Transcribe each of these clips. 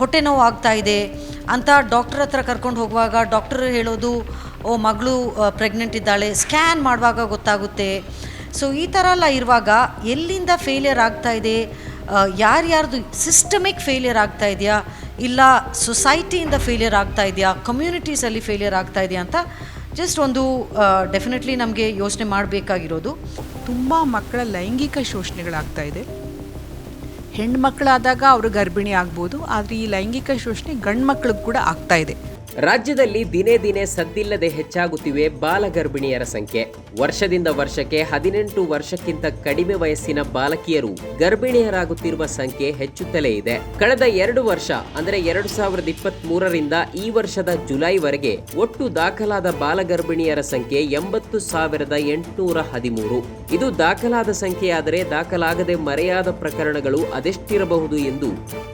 ಹೊಟ್ಟೆ ನೋವು ಆಗ್ತಾ ಇದೆ ಅಂತ ಡಾಕ್ಟರ್ ಹತ್ರ ಕರ್ಕೊಂಡು ಹೋಗುವಾಗ ಡಾಕ್ಟರ್ ಹೇಳೋದು, ಓ, ಮಗಳು ಪ್ರೆಗ್ನೆಂಟ್ ಇದ್ದಾಳೆ ಸ್ಕ್ಯಾನ್ ಮಾಡುವಾಗ ಗೊತ್ತಾಗುತ್ತೆ. ಸೊ ಈ ಥರ ಎಲ್ಲ ಇರುವಾಗ ಎಲ್ಲಿಂದ ಫೇಲಿಯರ್ ಆಗ್ತಾ ಇದೆ? ಯಾರ್ಯಾರ್ದು ಸಿಸ್ಟಮಿಕ್ ಫೇಲಿಯರ್ ಆಗ್ತಾ ಇದೆಯಾ? ಇಲ್ಲ ಸೊಸೈಟಿಯಿಂದ ಫೇಲಿಯರ್ ಆಗ್ತಾ ಇದೆಯಾ? ಕಮ್ಯುನಿಟೀಸಲ್ಲಿ ಫೇಲಿಯರ್ ಆಗ್ತಾ ಇದೆಯಾ ಅಂತ ಜಸ್ಟ್ ಒಂದು ಡೆಫಿನೆಟ್ಲಿ ನಮಗೆ ಯೋಚನೆ ಮಾಡಬೇಕಾಗಿರೋದು. ತುಂಬ ಮಕ್ಕಳ ಲೈಂಗಿಕ ಶೋಷಣೆಗಳಾಗ್ತಾ ಇದೆ. ಹೆಣ್ಮಕ್ಳಾದಾಗ ಅವರು ಗರ್ಭಿಣಿ ಆಗ್ಬೋದು ಆದರೆ ಈ ಲೈಂಗಿಕ ಶೋಷಣೆ ಗಂಡು ಮಕ್ಳಿಗೆ ಕೂಡ ಆಗ್ತಾ ಇದೆ. ರಾಜ್ಯದಲ್ಲಿ ದಿನೇ ದಿನೇ ಸದ್ದಿಲ್ಲದೆ ಹೆಚ್ಚಾಗುತ್ತಿವೆ ಬಾಲಗರ್ಭಿಣಿಯರ ಸಂಖ್ಯೆ. ವರ್ಷದಿಂದ ವರ್ಷಕ್ಕೆ ಹದಿನೆಂಟು ವರ್ಷಕ್ಕಿಂತ ಕಡಿಮೆ ವಯಸ್ಸಿನ ಬಾಲಕಿಯರು ಗರ್ಭಿಣಿಯರಾಗುತ್ತಿರುವ ಸಂಖ್ಯೆ ಹೆಚ್ಚುತ್ತಲೇ ಇದೆ. ಕಳೆದ ಎರಡು ವರ್ಷ, ಅಂದರೆ ಎರಡು ಸಾವಿರದ ಇಪ್ಪತ್ತ್ ಮೂರರಿಂದ ಈ ವರ್ಷದ ಜುಲೈವರೆಗೆ ಒಟ್ಟು ದಾಖಲಾದ ಬಾಲಗರ್ಭಿಣಿಯರ ಸಂಖ್ಯೆ ಎಂಬತ್ತು ಸಾವಿರದ ಎಂಟುನೂರ ಹದಿಮೂರು. ಇದು ದಾಖಲಾದ ಸಂಖ್ಯೆಯಾದರೆ ದಾಖಲಾಗದೆ ಮರೆಯಾದ ಪ್ರಕರಣಗಳು ಅದೆಷ್ಟಿರಬಹುದು ಎಂದು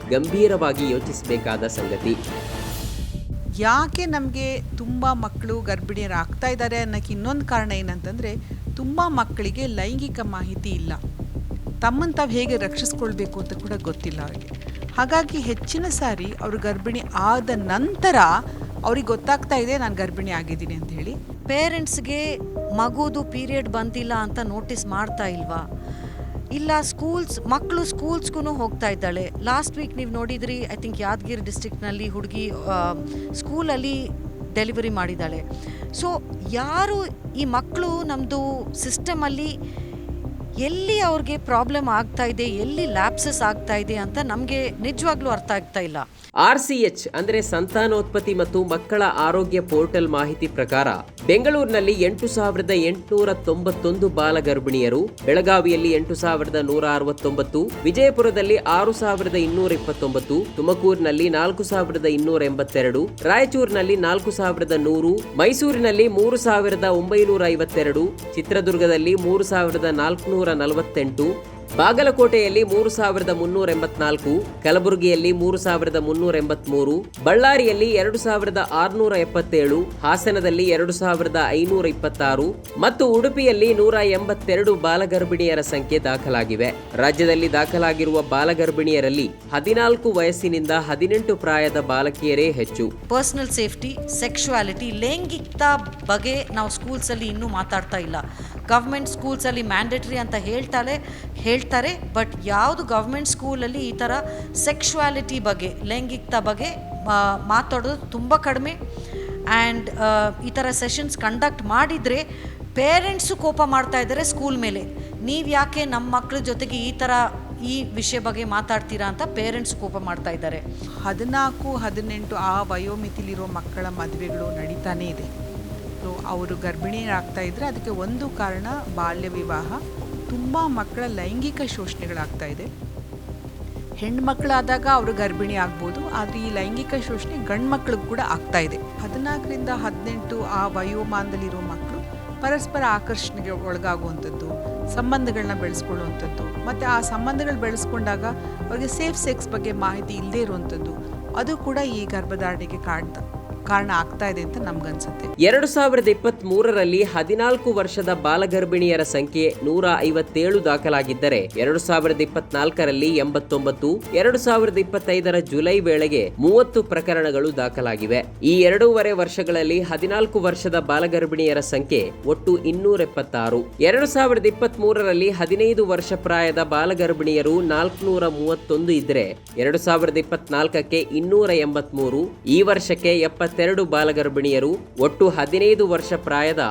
ಗಂಭೀರವಾಗಿ ಯೋಚಿಸಬೇಕಾದ ಸಂಗತಿ. ಯಾಕೆ ನಮಗೆ ತುಂಬ ಮಕ್ಕಳು ಗರ್ಭಿಣಿಯರಾಗ್ತಾ ಇದ್ದಾರೆ ಅನ್ನೋಕ್ಕೆ ಇನ್ನೊಂದು ಕಾರಣ ಏನಂತಂದರೆ, ತುಂಬ ಮಕ್ಕಳಿಗೆ ಲೈಂಗಿಕ ಮಾಹಿತಿ ಇಲ್ಲ. ತಮ್ಮನ್ನು ತಾವು ಹೇಗೆ ರಕ್ಷಿಸ್ಕೊಳ್ಬೇಕು ಅಂತ ಕೂಡ ಗೊತ್ತಿಲ್ಲ ಅವರಿಗೆ. ಹಾಗಾಗಿ ಹೆಚ್ಚಿನ ಸಾರಿ ಅವರು ಗರ್ಭಿಣಿ ಆದ ನಂತರ ಅವ್ರಿಗೆ ಗೊತ್ತಾಗ್ತಾ ಇದೆ ನಾನು ಗರ್ಭಿಣಿ ಆಗಿದ್ದೀನಿ ಅಂತ ಹೇಳಿ. ಪೇರೆಂಟ್ಸ್ಗೆ ಮಗುದು ಪೀರಿಯಡ್ ಬಂದಿಲ್ಲ ಅಂತ ನೋಟಿಸ್ ಮಾಡ್ತಾ ಇಲ್ವಾ? ಇಲ್ಲ ಸ್ಕೂಲ್ಸ್ ಮಕ್ಕಳು ಸ್ಕೂಲ್ಸ್ಗೂ ಹೋಗ್ತಾ ಇದ್ದಾಳೆ. ಲಾಸ್ಟ್ ವೀಕ್ ನೀವು ನೋಡಿದ್ರಿ ಐ ಥಿಂಕ್ ಯಾದಗಿರಿ ಡಿಸ್ಟಿಕ್ನಲ್ಲಿ ಹುಡುಗಿ ಸ್ಕೂಲಲ್ಲಿ ಡೆಲಿವರಿ ಮಾಡಿದ್ದಾಳೆ. ಸೊ ಯಾರು ಈ ಮಕ್ಕಳು ನಮ್ಮದು ಸಿಸ್ಟಮಲ್ಲಿ ಎಲ್ಲಿ ಅವ್ರಿಗೆ ಪ್ರಾಬ್ಲಮ್ ಆಗ್ತಾ ಇದೆ, ಎಲ್ಲಿ ಲ್ಯಾಪ್ಸಸ್ ಆಗ್ತಾ ಇದೆ ಅಂತ ನಮಗೆ ನಿಜವಾಗ್ಲೂ ಅರ್ಥ ಆಗ್ತಾ ಇಲ್ಲ. ಆರ್ ಸಿ ಎಚ್ ಅಂದ್ರೆ ಸಂತಾನೋತ್ಪತ್ತಿ ಮತ್ತು ಮಕ್ಕಳ ಆರೋಗ್ಯ ಪೋರ್ಟಲ್ ಮಾಹಿತಿ ಪ್ರಕಾರ ಬೆಂಗಳೂರಿನಲ್ಲಿ ಎಂಟು ಸಾವಿರದ ಎಂಟುನೂರ ತೊಂಬತ್ತೊಂದು ಬಾಲ ಗರ್ಭಿಣಿಯರು, ಬೆಳಗಾವಿಯಲ್ಲಿ ಎಂಟು ಸಾವಿರದ ನೂರ ಅರವತ್ತೊಂಬತ್ತು, ವಿಜಯಪುರದಲ್ಲಿ ಆರು ಸಾವಿರದ ಇನ್ನೂರ ಇಪ್ಪತ್ತೊಂಬತ್ತು, ತುಮಕೂರಿನಲ್ಲಿ ನಾಲ್ಕು ಸಾವಿರದ ಇನ್ನೂರ ಎಂಬತ್ತೆರಡು, ರಾಯಚೂರಿನಲ್ಲಿ ನಾಲ್ಕು ಸಾವಿರದ ನೂರು, ಮೈಸೂರಿನಲ್ಲಿ ಮೂರು ಸಾವಿರದ ಒಂಬೈನೂರ ಐವತ್ತೆರಡು, ಚಿತ್ರದುರ್ಗದಲ್ಲಿ ಮೂರು ಸಾವಿರದ ನಾಲ್ಕುನೂರ ನಲವತ್ತೆಂಟು ಬಾಗಲಕೋಟೆಯಲ್ಲಿ ಮೂರು ಸಾವಿರದ ಮುನ್ನೂರ ಎಂಬತ್ನಾಲ್ಕು, ಕಲಬುರಗಿಯಲ್ಲಿ ಮೂರು ಸಾವಿರದ ಮುನ್ನೂರ ಎಂಬತ್ಮೂರು, ಬಳ್ಳಾರಿಯಲ್ಲಿ ಎರಡು ಸಾವಿರದ ಆರುನೂರ ಎಪ್ಪತ್ತೇಳು, ಹಾಸನದಲ್ಲಿ ಎರಡು ಸಾವಿರದ ಐನೂರ ಇಪ್ಪತ್ತಾರು ಮತ್ತು ಉಡುಪಿಯಲ್ಲಿ ನೂರ ಎಂಬತ್ತೆರಡು ಬಾಲಗರ್ಭಿಣಿಯರ ಸಂಖ್ಯೆ ದಾಖಲಾಗಿವೆ. ರಾಜ್ಯದಲ್ಲಿ ದಾಖಲಾಗಿರುವ ಬಾಲಗರ್ಭಿಣಿಯರಲ್ಲಿ ಹದಿನಾಲ್ಕು ವಯಸ್ಸಿನಿಂದ ಹದಿನೆಂಟು ಪ್ರಾಯದ ಬಾಲಕಿಯರೇ ಹೆಚ್ಚು. ಪರ್ಸನಲ್ ಸೇಫ್ಟಿ, ಸೆಕ್ಷುವಾಲಿಟಿ ಲೈಂಗಿಕ ಬಗ್ಗೆ ನಾವು ಸ್ಕೂಲ್ಸಲ್ಲಿ ಇನ್ನೂ ಮಾತಾಡ್ತಾ ಇಲ್ಲ. ಗವ್ರ್ಮೆಂಟ್ ಸ್ಕೂಲ್ಸಲ್ಲಿ ಮ್ಯಾಂಡೇಟ್ರಿ ಅಂತ ಹೇಳ್ತಾಳೆ ಹೇಳ್ತಾರೆ ಬಟ್ ಯಾವುದು ಗೌರ್ಮೆಂಟ್ ಸ್ಕೂಲಲ್ಲಿ ಈ ಥರ ಸೆಕ್ಷುವಾಲಿಟಿ ಬಗ್ಗೆ, ಲೈಂಗಿಕತ ಬಗ್ಗೆ ಮಾತಾಡೋದು ತುಂಬ ಕಡಿಮೆ. ಆ್ಯಂಡ್ ಈ ಥರ ಸೆಷನ್ಸ್ ಕಂಡಕ್ಟ್ ಮಾಡಿದರೆ ಪೇರೆಂಟ್ಸು ಕೋಪ ಮಾಡ್ತಾ ಇದ್ದಾರೆ ಸ್ಕೂಲ್ ಮೇಲೆ. ನೀವು ಯಾಕೆ ನಮ್ಮ ಮಕ್ಕಳ ಜೊತೆಗೆ ಈ ಥರ ಈ ವಿಷಯ ಬಗ್ಗೆ ಮಾತಾಡ್ತೀರಾ ಅಂತ ಪೇರೆಂಟ್ಸ್ ಕೋಪ ಮಾಡ್ತಾ ಇದ್ದಾರೆ. ಹದಿನಾಲ್ಕು, ಹದಿನೆಂಟು ಆ ವಯೋಮಿತಿಲಿರೋ ಮಕ್ಕಳ ಮದುವೆಗಳು ನಡೀತಾನೇ ಇದೆ. ಸೊ ಅವರು ಗರ್ಭಿಣಿಯರಾಗ್ತಾ ಇದ್ದರೆ ಅದಕ್ಕೆ ಒಂದು ಕಾರಣ ಬಾಲ್ಯ ವಿವಾಹ. ತುಂಬ ಮಕ್ಕಳ ಲೈಂಗಿಕ ಶೋಷಣೆಗಳಾಗ್ತಾ ಇದೆ. ಹೆಣ್ಮಕ್ಳಾದಾಗ ಅವರು ಗರ್ಭಿಣಿ ಆಗ್ಬೋದು, ಆದರೆ ಈ ಲೈಂಗಿಕ ಶೋಷಣೆ ಗಂಡು ಮಕ್ಳಿಗೆ ಕೂಡ ಆಗ್ತಾ ಇದೆ. ಹದಿನಾಲ್ಕರಿಂದ ಹದಿನೆಂಟು ಆ ವಯೋಮಾನದಲ್ಲಿರೋ ಮಕ್ಕಳು ಪರಸ್ಪರ ಆಕರ್ಷಣೆಗೆ ಒಳಗಾಗುವಂಥದ್ದು ಸಂಬಂಧಗಳನ್ನ ಬೆಳೆಸ್ಕೊಳ್ಳುವಂಥದ್ದು, ಮತ್ತು ಆ ಸಂಬಂಧಗಳು ಬೆಳೆಸ್ಕೊಂಡಾಗ ಅವ್ರಿಗೆ ಸೇಫ್ ಸೆಕ್ಸ್ ಬಗ್ಗೆ ಮಾಹಿತಿ ಇಲ್ಲದೇ ಇರುವಂಥದ್ದು, ಅದು ಕೂಡ ಈ ಗರ್ಭಧಾರಣೆಗೆ ಕಾರಣ ಕಾರಣ ಆಗ್ತಾ ಇದೆ ಅಂತ ನಮ್ಗನ್ಸುತ್ತೆ. ಎರಡು ಸಾವಿರದ ಇಪ್ಪತ್ತ್ ಮೂರರಲ್ಲಿ ಹದಿನಾಲ್ಕು ವರ್ಷದ ಬಾಲಗರ್ಭಿಣಿಯರ ಸಂಖ್ಯೆ ನೂರ ಐವತ್ತೇಳು ದಾಖಲಾಗಿದ್ದರೆ, ಎರಡು ಸಾವಿರದ ಇಪ್ಪತ್ನಾಲ್ಕರಲ್ಲಿ ಎಂಬತ್ತೊಂಬತ್ತು, ಎರಡು ಸಾವಿರದ ಇಪ್ಪತ್ತೈದರ ಜುಲೈ ವೇಳೆಗೆ ಮೂವತ್ತು ಪ್ರಕರಣಗಳು ದಾಖಲಾಗಿವೆ. ಈ ಎರಡೂವರೆ ವರ್ಷಗಳಲ್ಲಿ ಹದಿನಾಲ್ಕು ವರ್ಷದ ಬಾಲಗರ್ಭಿಣಿಯರ ಸಂಖ್ಯೆ ಒಟ್ಟು ಇನ್ನೂರ ಎಪ್ಪತ್ತಾರು. ಎರಡು ಸಾವಿರದ ಇಪ್ಪತ್ತ್ ಮೂರರಲ್ಲಿ ಹದಿನೈದು ವರ್ಷ ಪ್ರಾಯದ ಬಾಲಗರ್ಭಿಣಿಯರು ನಾಲ್ಕುನೂರ ಮೂವತ್ತೊಂದು ಇದ್ರೆ, ಎರಡು ಸಾವಿರದ ಇಪ್ಪತ್ನಾಲ್ಕಕ್ಕೆ ಇನ್ನೂರ ಎಂಬತ್ಮೂರು, ಈ ವರ್ಷಕ್ಕೆ ಎಪ್ಪತ್ತೆರಡು ಬಾಲಗರ್ಭಿಣಿಯರು ಒಟ್ಟು ಹದಿನೈದು ವರ್ಷ ಪ್ರಾಯದ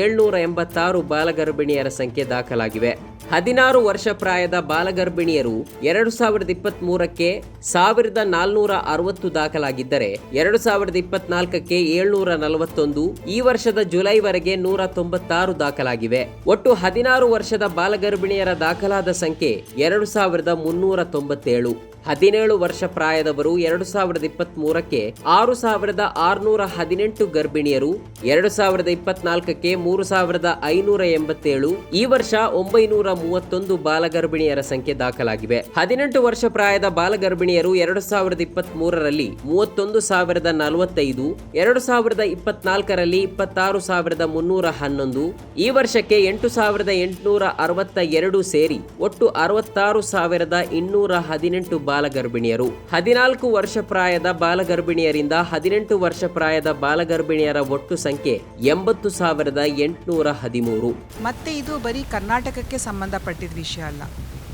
ಏಳ್ನೂರ ಎಂಬತ್ತಾರು ಬಾಲಗರ್ಭಿಣಿಯರ ಸಂಖ್ಯೆ ದಾಖಲಾಗಿವೆ. ಹದಿನಾರು ವರ್ಷ ಪ್ರಾಯದ ಬಾಲಗರ್ಭಿಣಿಯರು ಎರಡು ಸಾವಿರದ ಇಪ್ಪತ್ತ್ ಮೂರಕ್ಕೆ ಸಾವಿರದ ನಾಲ್ನೂರ ಅರವತ್ತು ದಾಖಲಾಗಿದ್ದರೆ ಎರಡು ಸಾವಿರದ ಇಪ್ಪತ್ನಾಲ್ಕಕ್ಕೆ ಏಳ್ನೂರ ನಲವತ್ತೊಂದು, ಈ ವರ್ಷದ ಜುಲೈವರೆಗೆ ನೂರ ತೊಂಬತ್ತಾರು ದಾಖಲಾಗಿವೆ. ಒಟ್ಟು ಹದಿನಾರು ವರ್ಷದ ಬಾಲಗರ್ಭಿಣಿಯರ ದಾಖಲಾದ ಸಂಖ್ಯೆ ಎರಡು ಸಾವಿರದ ಮುನ್ನೂರ ತೊಂಬತ್ತೇಳು. ಹದಿನೇಳು ವರ್ಷ ಪ್ರಾಯದವರು ಎರಡು ಸಾವಿರದ ಇಪ್ಪತ್ತ್ ಮೂರಕ್ಕೆ ಆರು ಸಾವಿರದ ಆರುನೂರ ಹದಿನೆಂಟು ಗರ್ಭಿಣಿಯರು, ಎರಡು ಸಾವಿರದ ಇಪ್ಪತ್ನಾಲ್ಕಕ್ಕೆ ಮೂರು ಸಾವಿರದ ಐನೂರ ಎಂಬತ್ತೇಳು, ಈ ವರ್ಷ ಒಂಬೈನೂರ ಮೂವತ್ತೊಂದು ಬಾಲಗರ್ಭಿಣಿಯರ ಸಂಖ್ಯೆ ದಾಖಲಾಗಿವೆ. ಹದಿನೆಂಟು ವರ್ಷ ಪ್ರಾಯದ ಬಾಲಗರ್ಭಿಣಿಯರು ಎರಡು ಸಾವಿರದ ಇಪ್ಪತ್ತ್ ಮೂರರಲ್ಲಿ ಮೂವತ್ತೊಂದು ಸಾವಿರದ ನಲವತ್ತೈದು, ಎರಡು ಸಾವಿರದ ಇಪ್ಪತ್ನಾಲ್ಕರಲ್ಲಿ ಇಪ್ಪತ್ತಾರು ಸಾವಿರದ ಮುನ್ನೂರ ಹನ್ನೊಂದು, ಈ ವರ್ಷಕ್ಕೆ ಎಂಟು ಸಾವಿರದ ಎಂಟುನೂರ ಅರವತ್ತ ಎರಡು ಸೇರಿ ಒಟ್ಟು ಅರವತ್ತಾರು ಸಾವಿರದ ಇನ್ನೂರ ಹದಿನೆಂಟು ಬಾಲಗರ್ಭಿಣಿಯರು. ಹದಿನಾಲ್ಕು ವರ್ಷ ಪ್ರಾಯದ ಬಾಲಗರ್ಭಿಣಿಯರಿಂದ ಹದಿನೆಂಟು ವರ್ಷ ಪ್ರಾಯದ ಬಾಲಗರ್ಭಿಣಿಯರ ಒಟ್ಟು ಸಂಖ್ಯೆ ಎಂಬತ್ತು ಸಾವಿರದ ಎಂಟುನೂರ ಹದಿಮೂರು. ಮತ್ತೆ ಇದು ಬರೀ ಕರ್ನಾಟಕಕ್ಕೆ ಸಂಬಂಧಪಟ್ಟಿದ ವಿಷಯ ಅಲ್ಲ.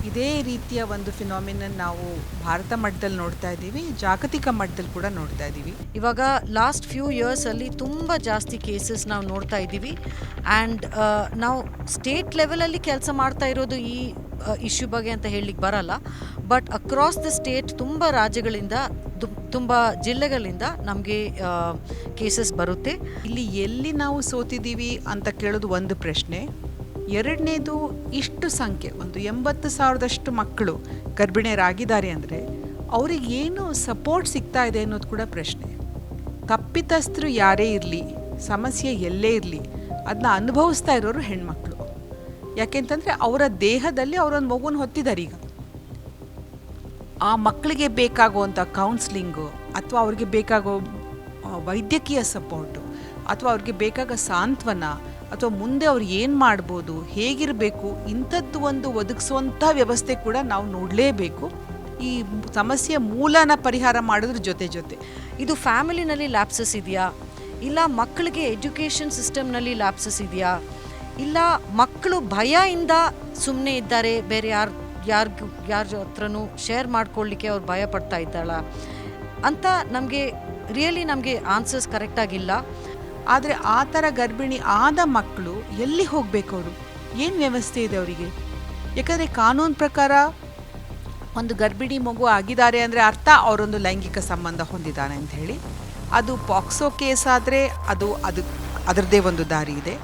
ಇದೇ ರೀತಿಯ ಒಂದು ಫಿನಾಮಿನ ನಾವು ಭಾರತ ಮಟ್ಟದಲ್ಲಿ ನೋಡ್ತಾ ಇದ್ದೀವಿ ಜಾಗತಿಕ ಮಟ್ಟದಲ್ಲಿ ಕೂಡ ನೋಡ್ತಾ ಇದ್ದೀವಿ. ಇವಾಗ ಲಾಸ್ಟ್ ಫ್ಯೂ ಇಯರ್ಸಲ್ಲಿ ತುಂಬ ಜಾಸ್ತಿ ಕೇಸಸ್ ನಾವು ನೋಡ್ತಾ ಇದ್ದೀವಿ. ಆ್ಯಂಡ್ ನಾವು ಸ್ಟೇಟ್ ಲೆವೆಲಲ್ಲಿ ಕೆಲಸ ಮಾಡ್ತಾ ಇರೋದು ಈ ಇಶ್ಯೂ ಬಗ್ಗೆ ಅಂತ ಹೇಳಲಿಕ್ಕೆ ಬರಲ್ಲ. ಬಟ್ ಅಕ್ರಾಸ್ ದ ಸ್ಟೇಟ್ ತುಂಬ ರಾಜ್ಯಗಳಿಂದ ತುಂಬ ಜಿಲ್ಲೆಗಳಿಂದ ನಮಗೆ ಕೇಸಸ್ ಬರುತ್ತೆ. ಇಲ್ಲಿ ಎಲ್ಲಿ ನಾವು ಸೋತಿದ್ದೀವಿ ಅಂತ ಕೇಳೋದು ಒಂದು ಪ್ರಶ್ನೆ. ಎರಡನೇದು ಇಷ್ಟು ಸಂಖ್ಯೆ, ಒಂದು ಎಂಬತ್ತು ಸಾವಿರದಷ್ಟು ಮಕ್ಕಳು ಗರ್ಭಿಣಿಯರಾಗಿದ್ದಾರೆ ಅಂದರೆ ಅವ್ರಿಗೆ ಏನು ಸಪೋರ್ಟ್ ಸಿಗ್ತಾ ಇದೆ ಅನ್ನೋದು ಕೂಡ ಪ್ರಶ್ನೆ. ತಪ್ಪಿತಸ್ಥರು ಯಾರೇ ಇರಲಿ, ಸಮಸ್ಯೆ ಎಲ್ಲೇ ಇರಲಿ ಅದನ್ನ ಅನುಭವಿಸ್ತಾ ಇರೋರು ಹೆಣ್ಮಕ್ಳು. ಯಾಕೆಂತಂದರೆ ಅವರ ದೇಹದಲ್ಲಿ ಅವರೊಂದು ಮಗುನ ಹೊತ್ತಿದ್ದಾರೆ ಈಗ. ಆ ಮಕ್ಕಳಿಗೆ ಬೇಕಾಗುವಂಥ ಕೌನ್ಸ್ಲಿಂಗು ಅಥವಾ ಅವ್ರಿಗೆ ಬೇಕಾಗೋ ವೈದ್ಯಕೀಯ ಸಪೋರ್ಟು ಅಥವಾ ಅವ್ರಿಗೆ ಬೇಕಾಗೋ ಸಾಂತ್ವನ ಅಥವಾ ಮುಂದೆ ಅವ್ರು ಏನು ಮಾಡ್ಬೋದು, ಹೇಗಿರಬೇಕು, ಇಂಥದ್ದು ಒಂದು ಒದಗಿಸುವಂಥ ವ್ಯವಸ್ಥೆ ಕೂಡ ನಾವು ನೋಡಲೇಬೇಕು. ಈ ಸಮಸ್ಯೆ ಮೂಲನ ಪರಿಹಾರ ಮಾಡೋದ್ರ ಜೊತೆ ಜೊತೆ. ಇದು ಫ್ಯಾಮಿಲಿನಲ್ಲಿ ಲ್ಯಾಪ್ಸಸ್ ಇದೆಯಾ? ಇಲ್ಲ ಮಕ್ಕಳಿಗೆ ಎಜುಕೇಷನ್ ಸಿಸ್ಟಮ್ನಲ್ಲಿ ಲ್ಯಾಪ್ಸಸ್ ಇದೆಯಾ? ಇಲ್ಲ, ಮಕ್ಕಳು ಭಯದಿಂದ ಸುಮ್ಮನೆ ಇದ್ದಾರೆ. ಬೇರೆ ಯಾರು ಯಾರಿಗೂ ಯಾರ ಹತ್ರನೂ ಶೇರ್ ಮಾಡ್ಕೊಳ್ಳಿಕ್ಕೆ ಅವ್ರು ಭಯ ಪಡ್ತಾ ಇದ್ದಾಳ ಅಂತ ನಮಗೆ ರಿಯಲಿ ನಮಗೆ ಆನ್ಸರ್ಸ್ ಕರೆಕ್ಟಾಗಿಲ್ಲ ಆದರೆ ಆ ಥರ ಗರ್ಭಿಣಿ ಆದ ಮಕ್ಕಳು ಎಲ್ಲಿ ಹೋಗಬೇಕು ಅವರು? ಏನು ವ್ಯವಸ್ಥೆ ಇದೆ ಅವರಿಗೆ? ಯಾಕಂದರೆ ಕಾನೂನು ಪ್ರಕಾರ ಒಂದು ಗರ್ಭಿಣಿ ಮಗು ಆಗಿದ್ದಾರೆ ಅಂದರೆ ಅರ್ಥ ಅವರೊಂದು ಲೈಂಗಿಕ ಸಂಬಂಧ ಹೊಂದಿದ್ದಾನೆ ಅಂತ ಹೇಳಿ. ಅದು ಪಾಕ್ಸೋ ಕೇಸ್ ಆದರೆ ಅದು ಅದು, ಅದರದ್ದೇ ಒಂದು ದಾರಿ ಇದೆ.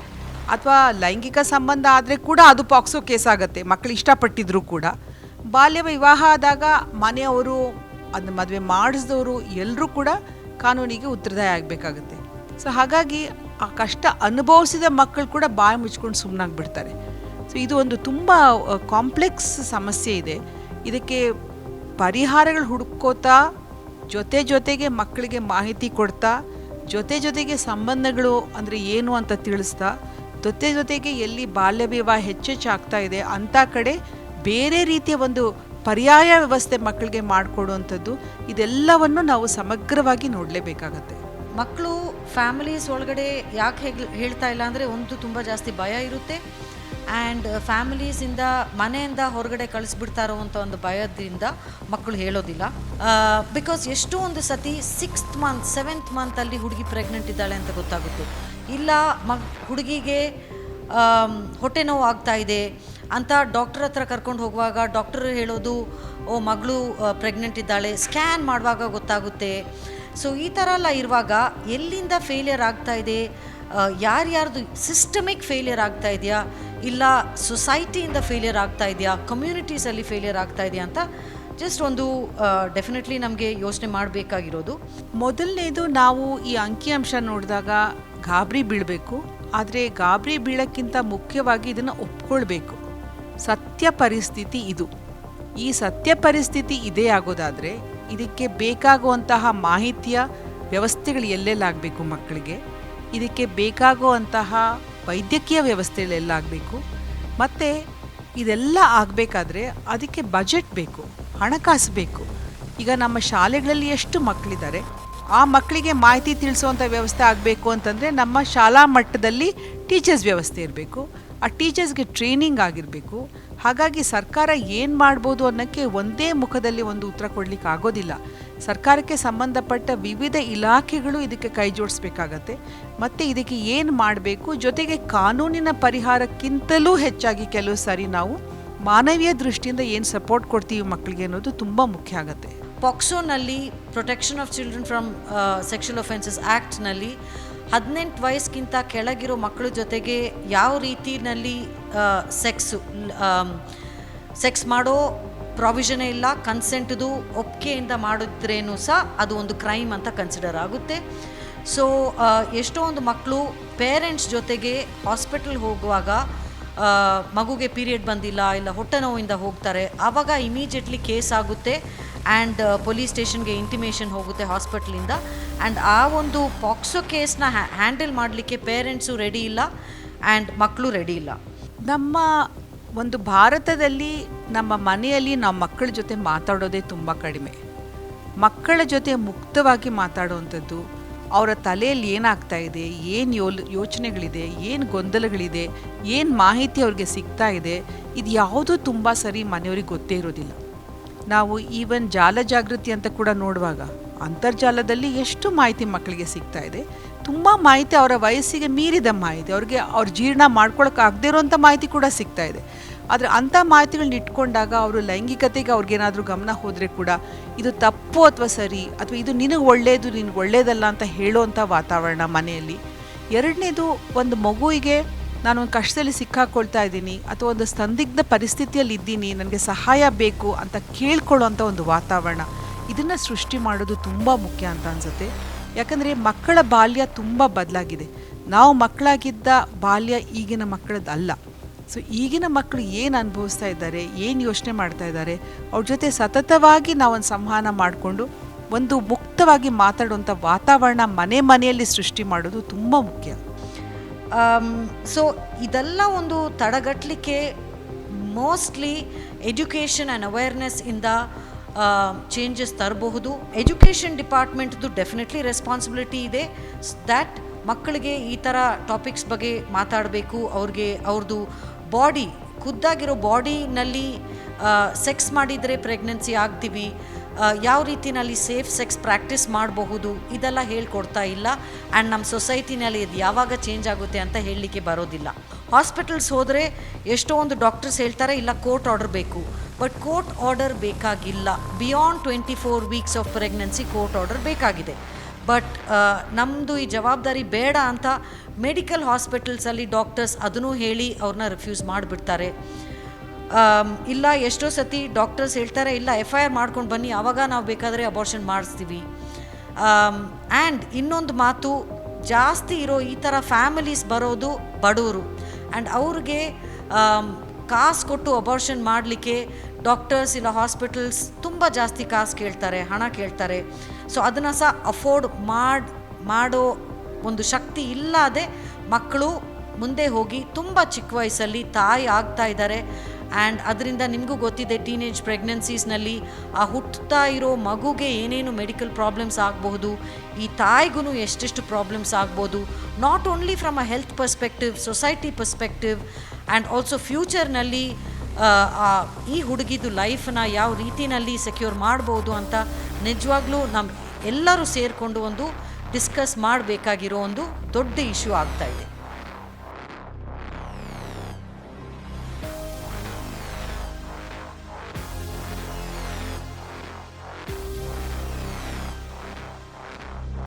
ಅಥವಾ ಲೈಂಗಿಕ ಸಂಬಂಧ ಆದರೆ ಕೂಡ ಅದು ಪಾಕ್ಸೋ ಕೇಸ್ ಆಗುತ್ತೆ. ಮಕ್ಕಳು ಇಷ್ಟಪಟ್ಟಿದ್ರು ಕೂಡ. ಬಾಲ್ಯ ವಿವಾಹ ಆದಾಗ ಮನೆಯವರು ಅದನ್ನ ಮದುವೆ ಮಾಡಿಸಿದವರು ಎಲ್ಲರೂ ಕೂಡ ಕಾನೂನಿಗೆ ಉತ್ತರದಾಯ ಆಗಬೇಕಾಗುತ್ತೆ. ಸೊ ಹಾಗಾಗಿ ಆ ಕಷ್ಟ ಅನುಭವಿಸಿದ ಮಕ್ಕಳು ಕೂಡ ಬಾಯಿ ಮುಚ್ಕೊಂಡು ಸುಮ್ಮನಾಗ್ಬಿಡ್ತಾರೆ ಸೊ ಇದು ಒಂದು ತುಂಬ ಕಾಂಪ್ಲೆಕ್ಸ್ ಸಮಸ್ಯೆ ಇದೆ. ಇದಕ್ಕೆ ಪರಿಹಾರಗಳು ಹುಡುಕೋತಾ ಜೊತೆ ಜೊತೆಗೆ ಮಕ್ಕಳಿಗೆ ಮಾಹಿತಿ ಕೊಡ್ತಾ, ಜೊತೆ ಜೊತೆಗೆ ಸಂಬಂಧಗಳು ಅಂದರೆ ಏನು ಅಂತ ತಿಳಿಸ್ತಾ ಜೊತೆ ಜೊತೆಗೆ ಎಲ್ಲಿ ಬಾಲ್ಯ ವಿವಾಹ ಹೆಚ್ಚೆಚ್ಚಾಗ್ತಾ ಇದೆ ಅಂಥ ಕಡೆ ಬೇರೆ ರೀತಿಯ ಒಂದು ಪರ್ಯಾಯ ವ್ಯವಸ್ಥೆ ಮಕ್ಕಳಿಗೆ ಮಾಡಿಕೊಡುವಂಥದ್ದು ಇದೆಲ್ಲವನ್ನು ನಾವು ಸಮಗ್ರವಾಗಿ ನೋಡಲೇಬೇಕಾಗತ್ತೆ. ಮಕ್ಕಳು ಫ್ಯಾಮಿಲೀಸ್ ಒಳಗಡೆ ಯಾಕೆ ಹೇಳ್ತಾ ಇಲ್ಲ ಅಂದರೆ ಒಂದು ತುಂಬ ಜಾಸ್ತಿ ಭಯ ಇರುತ್ತೆ. ಆ್ಯಂಡ್ ಫ್ಯಾಮಿಲೀಸಿಂದ ಮನೆಯಿಂದ ಹೊರಗಡೆ ಕಳಿಸ್ಬಿಡ್ತಾ ಇರೋವಂಥ ಒಂದು ಭಯದಿಂದ ಮಕ್ಕಳು ಹೇಳೋದಿಲ್ಲ. ಬಿಕಾಸ್ ಎಷ್ಟೋ ಒಂದು ಸತಿ ಸಿಕ್ಸ್ತ್ ಮಂತ್ ಸೆವೆಂತ್ ಮಂತಲ್ಲಿ ಹುಡುಗಿ ಪ್ರೆಗ್ನೆಂಟ್ ಇದ್ದಾಳೆ ಅಂತ ಗೊತ್ತಾಗುತ್ತೆ. ಇಲ್ಲ, ಮಗ್, ಹುಡುಗಿಗೆ ಹೊಟ್ಟೆ ನೋವು ಆಗ್ತಾ ಇದೆ ಅಂತ ಡಾಕ್ಟರ್ ಹತ್ರ ಕರ್ಕೊಂಡು ಹೋಗುವಾಗ ಡಾಕ್ಟರ್ ಹೇಳೋದು, ಓ, ಮಗಳು ಪ್ರೆಗ್ನೆಂಟ್ ಇದ್ದಾಳೆ ಸ್ಕ್ಯಾನ್ ಮಾಡುವಾಗ ಗೊತ್ತಾಗುತ್ತೆ. ಸೊ ಈ ಥರ ಎಲ್ಲ ಇರುವಾಗ ಎಲ್ಲಿಂದ ಫೇಲಿಯರ್ ಆಗ್ತಾ ಇದೆ? ಯಾರ್ಯಾರ್ದು ಸಿಸ್ಟಮಿಕ್ ಫೇಲಿಯರ್ ಆಗ್ತಾ ಇದೆಯಾ? ಇಲ್ಲ ಸೊಸೈಟಿಯಿಂದ ಫೇಲಿಯರ್ ಆಗ್ತಾ ಇದೆಯಾ? ಕಮ್ಯುನಿಟೀಸಲ್ಲಿ ಫೇಲಿಯರ್ ಆಗ್ತಾ ಇದೆಯಾ ಅಂತ ಜಸ್ಟ್ ಒಂದು ಡೆಫಿನೆಟ್ಲಿ ನಮಗೆ ಯೋಚನೆ ಮಾಡಬೇಕಾಗಿರೋದು. ಮೊದಲನೇದು ನಾವು ಈ ಅಂಕಿಅಂಶ ನೋಡಿದಾಗ ಗಾಬರಿ ಬೀಳಬೇಕು, ಆದರೆ ಗಾಬರಿ ಬೀಳಕ್ಕಿಂತ ಮುಖ್ಯವಾಗಿ ಇದನ್ನು ಒಪ್ಕೊಳ್ಬೇಕು. ಸತ್ಯ ಪರಿಸ್ಥಿತಿ ಇದು. ಈ ಸತ್ಯ ಪರಿಸ್ಥಿತಿ ಇದೇ ಆಗೋದಾದರೆ ಇದಕ್ಕೆ ಬೇಕಾಗುವಂತಹ ಮಾಹಿತಿಯ ವ್ಯವಸ್ಥೆಗಳು ಎಲ್ಲೆಲ್ಲಾಗಬೇಕು ಮಕ್ಕಳಿಗೆ? ಇದಕ್ಕೆ ಬೇಕಾಗುವಂತಹ ವೈದ್ಯಕೀಯ ವ್ಯವಸ್ಥೆಗಳೆಲ್ಲ ಆಗಬೇಕು ಮತ್ತು ಇದೆಲ್ಲ ಆಗಬೇಕಾದ್ರೆ ಅದಕ್ಕೆ ಬಜೆಟ್ ಬೇಕು. ಹಣಕಾಸು ಬೇಕು. ಈಗ ನಮ್ಮ ಶಾಲೆಗಳಲ್ಲಿ ಎಷ್ಟು ಮಕ್ಕಳಿದ್ದಾರೆ? ಆ ಮಕ್ಕಳಿಗೆ ಮಾಹಿತಿ ತಿಳಿಸುವಂಥ ವ್ಯವಸ್ಥೆ ಆಗಬೇಕು ಅಂತಂದರೆ ನಮ್ಮ ಶಾಲಾ ಮಟ್ಟದಲ್ಲಿ ಟೀಚರ್ಸ್ ವ್ಯವಸ್ಥೆ ಇರಬೇಕು. ಆ ಟೀಚರ್ಸ್ಗೆ ಟ್ರೈನಿಂಗ್ ಆಗಿರಬೇಕು. ಹಾಗಾಗಿ ಸರ್ಕಾರ ಏನು ಮಾಡ್ಬೋದು ಅನ್ನೋಕ್ಕೆ ಒಂದೇ ಮುಖದಲ್ಲಿ ಒಂದು ಉತ್ತರ ಕೊಡಲಿಕ್ಕೆ ಆಗೋದಿಲ್ಲ. ಸರ್ಕಾರಕ್ಕೆ ಸಂಬಂಧಪಟ್ಟ ವಿವಿಧ ಇಲಾಖೆಗಳು ಇದಕ್ಕೆ ಕೈ ಜೋಡಿಸ್ಬೇಕಾಗತ್ತೆ. ಮತ್ತು ಇದಕ್ಕೆ ಏನು ಮಾಡಬೇಕು? ಜೊತೆಗೆ ಕಾನೂನಿನ ಪರಿಹಾರಕ್ಕಿಂತಲೂ ಹೆಚ್ಚಾಗಿ ಕೆಲವು ಸಾರಿ ನಾವು ಮಾನವೀಯ ದೃಷ್ಟಿಯಿಂದ ಏನು ಸಪೋರ್ಟ್ ಕೊಡ್ತೀವಿ ಮಕ್ಕಳಿಗೆ ಅನ್ನೋದು ತುಂಬ ಮುಖ್ಯ ಆಗುತ್ತೆ. ಪಾಕ್ಸೋನಲ್ಲಿ protection of children from sexual offences ಆ್ಯಕ್ಟ್ನಲ್ಲಿ ಹದಿನೆಂಟು ವಯಸ್ಸಿಗಿಂತ ಕೆಳಗಿರೋ ಮಕ್ಕಳ ಜೊತೆಗೆ ಯಾವ ರೀತಿಯಲ್ಲಿ ಸೆಕ್ಸು ಸೆಕ್ಸ್ ಮಾಡೋ ಪ್ರಾವಿಷನೇ ಇಲ್ಲ ಕನ್ಸೆಂಟ್ದು ಒಪ್ಪಿಗೆಯಿಂದ ಮಾಡಿದ್ರೇನು ಸಹ ಅದು ಒಂದು ಕ್ರೈಮ್ ಅಂತ ಕನ್ಸಿಡರ್ ಆಗುತ್ತೆ. ಸೊ ಎಷ್ಟೋ ಒಂದು ಮಕ್ಕಳು ಪೇರೆಂಟ್ಸ್ ಜೊತೆಗೆ ಹಾಸ್ಪಿಟಲ್ ಹೋಗುವಾಗ ಮಗುಗೆ ಪೀರಿಯಡ್ ಬಂದಿಲ್ಲ ಇಲ್ಲ ಹೊಟ್ಟೆ ನೋವಿಂದ ಹೋಗ್ತಾರೆ. ಆವಾಗ ಇಮಿಡಿಯೇಟ್ಲಿ ಕೇಸ್ ಆಗುತ್ತೆ ಆ್ಯಂಡ್ ಪೊಲೀಸ್ ಸ್ಟೇಷನ್ಗೆ ಇಂಟಿಮೇಷನ್ ಹೋಗುತ್ತೆ ಹಾಸ್ಪಿಟ್ಲಿಂದ ಆ್ಯಂಡ್ ಆ ಒಂದು ಪಾಕ್ಸೋ ಕೇಸ್ನ ಹ್ಯಾಂಡಲ್ ಮಾಡಲಿಕ್ಕೆ ಪೇರೆಂಟ್ಸು ರೆಡಿ ಇಲ್ಲ ಆ್ಯಂಡ್ ಮಕ್ಕಳು ರೆಡಿ ಇಲ್ಲ. ನಮ್ಮ ಒಂದು ಭಾರತದಲ್ಲಿ ನಮ್ಮ ಮನೆಯಲ್ಲಿ ನಾವು ಮಕ್ಕಳ ಜೊತೆ ಮಾತಾಡೋದೇ ತುಂಬ ಕಡಿಮೆ. ಮಕ್ಕಳ ಜೊತೆ ಮುಕ್ತವಾಗಿ ಮಾತಾಡುವಂಥದ್ದು ಅವರ ತಲೆಯಲ್ಲಿ ಏನಾಗ್ತಾ ಇದೆ, ಏನು ಯೋಲ್, ಯೋಚನೆಗಳಿದೆ, ಏನು ಗೊಂದಲಗಳಿದೆ, ಏನು ಮಾಹಿತಿ ಅವ್ರಿಗೆ ಸಿಗ್ತಾ ಇದೆ, ಇದು ಯಾವುದೂ ತುಂಬ ಸರಿ ಮನೆಯವ್ರಿಗೆ ಗೊತ್ತೇ ಇರೋದಿಲ್ಲ. ನಾವು ಈವನ್ ಜಾಲ ಜಾಗೃತಿ ಅಂತ ಕೂಡ ನೋಡುವಾಗ ಅಂತರ್ಜಾಲದಲ್ಲಿ ಎಷ್ಟು ಮಾಹಿತಿ ಮಕ್ಕಳಿಗೆ ಸಿಗ್ತಾ ಇದೆ, ತುಂಬ ಮಾಹಿತಿ ಅವರ ವಯಸ್ಸಿಗೆ ಮೀರಿದ ಮಾಹಿತಿ, ಅವ್ರಿಗೆ ಅವ್ರ ಜೀರ್ಣ ಮಾಡ್ಕೊಳಕ್ಕೆ ಆಗದೇ ಇರೋಂಥ ಮಾಹಿತಿ ಕೂಡ ಸಿಗ್ತಾ ಇದೆ. ಆದರೆ ಅಂಥ ಮಾಹಿತಿಗಳನ್ನ ಇಟ್ಕೊಂಡಾಗ ಅವರು ಲೈಂಗಿಕತೆಗೆ ಅವ್ರಿಗೇನಾದರೂ ಗಮನ ಹೋದರೆ ಕೂಡ ಇದು ತಪ್ಪು ಅಥವಾ ಸರಿ ಅಥವಾ ಇದು ನಿನಗೆ ಒಳ್ಳೆಯದು ನಿನಗೆ ಒಳ್ಳೆಯದಲ್ಲ ಅಂತ ಹೇಳೋವಂಥ ವಾತಾವರಣ ಮನೆಯಲ್ಲಿ. ಎರಡನೇದು ಒಂದು ಮಗುವಿಗೆ ನಾನು ಒಂದು ಕಷ್ಟದಲ್ಲಿ ಸಿಕ್ಕಾಕೊಳ್ತಾ ಇದ್ದೀನಿ ಅಥವಾ ಒಂದು ಸಂದಿಗ್ಧ ಪರಿಸ್ಥಿತಿಯಲ್ಲಿ ಇದ್ದೀನಿ, ನನಗೆ ಸಹಾಯ ಬೇಕು ಅಂತ ಕೇಳ್ಕೊಳ್ಳೋವಂಥ ಒಂದು ವಾತಾವರಣ. ಇದನ್ನು ಸೃಷ್ಟಿ ಮಾಡೋದು ತುಂಬ ಮುಖ್ಯ ಅಂತ ಅನಿಸುತ್ತೆ. ಯಾಕಂದರೆ ಮಕ್ಕಳ ಬಾಲ್ಯ ತುಂಬ ಬದಲಾಗಿದೆ. ನಾವು ಮಕ್ಕಳಾಗಿದ್ದ ಬಾಲ್ಯ ಈಗಿನ ಮಕ್ಕಳದ್ದಲ್ಲ ಸೊ ಈಗಿನ ಮಕ್ಕಳು ಏನು ಅನುಭವಿಸ್ತಾ ಇದ್ದಾರೆ, ಏನು ಯೋಚನೆ ಮಾಡ್ತಾ ಇದ್ದಾರೆ, ಅವ್ರ ಜೊತೆ ಸತತವಾಗಿ ನಾವೊಂದು ಸಂವಹನ ಮಾಡಿಕೊಂಡು, ಒಂದು ಮುಕ್ತವಾಗಿ ಮಾತಾಡುವಂಥ ವಾತಾವರಣ ಮನೆ ಮನೆಯಲ್ಲಿ ಸೃಷ್ಟಿ ಮಾಡೋದು ತುಂಬ ಮುಖ್ಯ. ಸೊ ಇದೆಲ್ಲ ಒಂದು ತಡೆಗಟ್ಟಲಿಕ್ಕೆ ಮೋಸ್ಟ್ಲಿ ಎಜುಕೇಷನ್ ಆ್ಯಂಡ್ ಅವೇರ್ನೆಸ್ ಇಂದ ಚೇಂಜಸ್ ತರಬಹುದು. ಎಜುಕೇಷನ್ ಡಿಪಾರ್ಟ್ಮೆಂಟ್ದು ಡೆಫಿನೆಟ್ಲಿ ರೆಸ್ಪಾನ್ಸಿಬಿಲಿಟಿ ಇದೆ. ದ್ಯಾಟ್ ಮಕ್ಕಳಿಗೆ ಈ ಥರ ಟಾಪಿಕ್ಸ್ ಬಗ್ಗೆ ಮಾತಾಡಬೇಕು, ಅವ್ರಿಗೆ ಅವ್ರದ್ದು ಬಾಡಿ, ಖುದ್ದಾಗಿರೋ ಬಾಡಿನಲ್ಲಿ ಸೆಕ್ಸ್ ಮಾಡಿದರೆ ಪ್ರೆಗ್ನೆನ್ಸಿ ಆಗ್ತೀವಿ ಯಾವ ರೀತಿನಲ್ಲಿ ಸೇಫ್ ಸೆಕ್ಸ್ ಪ್ರಾಕ್ಟೀಸ್ ಮಾಡಬಹುದು, ಇದೆಲ್ಲ ಹೇಳ್ಕೊಡ್ತಾ ಇಲ್ಲ. ಆ್ಯಂಡ್ ನಮ್ಮ ಸೊಸೈಟಿನಲ್ಲಿ ಇದು ಯಾವಾಗ ಚೇಂಜ್ ಆಗುತ್ತೆ ಅಂತ ಹೇಳಲಿಕ್ಕೆ ಬರೋದಿಲ್ಲ. ಹಾಸ್ಪಿಟಲ್ಸ್ ಹೋದರೆ ಎಷ್ಟೋ ಒಂದು ಡಾಕ್ಟರ್ಸ್ ಹೇಳ್ತಾರೆ, ಇಲ್ಲ ಕೋರ್ಟ್ ಆರ್ಡರ್ ಬೇಕು. ಬಟ್ ಕೋರ್ಟ್ ಆರ್ಡರ್ ಬೇಕಾಗಿಲ್ಲ. Beyond twenty four weeks of pregnancy court order ಬೇಕಾಗಿದೆ. ಬಟ್ ನಮ್ಮದು ಈ ಜವಾಬ್ದಾರಿ ಬೇಡ ಅಂತ ಮೆಡಿಕಲ್ ಹಾಸ್ಪಿಟಲ್ಸಲ್ಲಿ ಡಾಕ್ಟರ್ಸ್ ಅದನ್ನು ಹೇಳಿ ಅವ್ರನ್ನ ರಿಫ್ಯೂಸ್ ಮಾಡಿಬಿಡ್ತಾರೆ. ಇಲ್ಲ, ಎಷ್ಟೋ ಸತಿ ಡಾಕ್ಟರ್ಸ್ ಹೇಳ್ತಾರೆ, ಇಲ್ಲ ಎಫ್ ಐ ಆರ್ ಮಾಡ್ಕೊಂಡು ಬನ್ನಿ ಆವಾಗ ನಾವು ಬೇಕಾದರೆ ಅಬಾರ್ಷನ್ ಮಾಡಿಸ್ತೀವಿ. ಆ್ಯಂಡ್ ಇನ್ನೊಂದು ಮಾತು, ಜಾಸ್ತಿ ಇರೋ ಈ ಥರ ಫ್ಯಾಮಿಲೀಸ್ ಬರೋದು ಬಡವರು. ಆ್ಯಂಡ್ ಅವ್ರಿಗೆ ಕಾಸು ಕೊಟ್ಟು ಅಬಾರ್ಷನ್ ಮಾಡಲಿಕ್ಕೆ ಡಾಕ್ಟರ್ಸ್ ಇಲ್ಲ ಹಾಸ್ಪಿಟಲ್ಸ್ ತುಂಬ ಜಾಸ್ತಿ ಕಾಸು ಕೇಳ್ತಾರೆ, ಹಣ ಕೇಳ್ತಾರೆ. ಸೊ ಅದನ್ನು ಸಹ ಅಫೋರ್ಡ್ ಮಾಡಿ, ಮಾಡೋ ಒಂದು ಶಕ್ತಿ ಇಲ್ಲದೆ ಮಕ್ಕಳು ಮುಂದೆ ಹೋಗಿ ತುಂಬ ಚಿಕ್ಕ ವಯಸ್ಸಲ್ಲಿ ತಾಯಿ ಆಗ್ತಾ ಇದ್ದಾರೆ. ಆ್ಯಂಡ್ ಅದರಿಂದ ನಿಮಗೂ ಗೊತ್ತಿದೆ ಟೀನೇಜ್ ಪ್ರೆಗ್ನೆನ್ಸೀಸ್ನಲ್ಲಿ ಆ ಹುಟ್ಟುತ್ತಾ ಇರೋ ಮಗುಗೆ ಏನೇನು ಮೆಡಿಕಲ್ ಪ್ರಾಬ್ಲಮ್ಸ್ ಆಗಬಹುದು, ಈ ತಾಯಿಗೂ ಎಷ್ಟೆಷ್ಟು ಪ್ರಾಬ್ಲಮ್ಸ್ ಆಗ್ಬೋದು. Not only from a health perspective society perspective and also ಫ್ಯೂಚರ್ನಲ್ಲಿ ಈ ಹುಡುಗಿದು ಲೈಫನ್ನ ಯಾವ ರೀತಿಯಲ್ಲಿ ಸೆಕ್ಯೂರ್ ಮಾಡ್ಬೋದು ಅಂತ ನಿಜವಾಗ್ಲೂ ನಮ್ಮ ಎಲ್ಲರೂ ಸೇರಿಕೊಂಡು ಒಂದು ಡಿಸ್ಕಸ್ ಮಾಡಬೇಕಾಗಿರೋ ಒಂದು ದೊಡ್ಡ ಇಶ್ಯೂ ಆಗ್ತಾ ಇದೆ.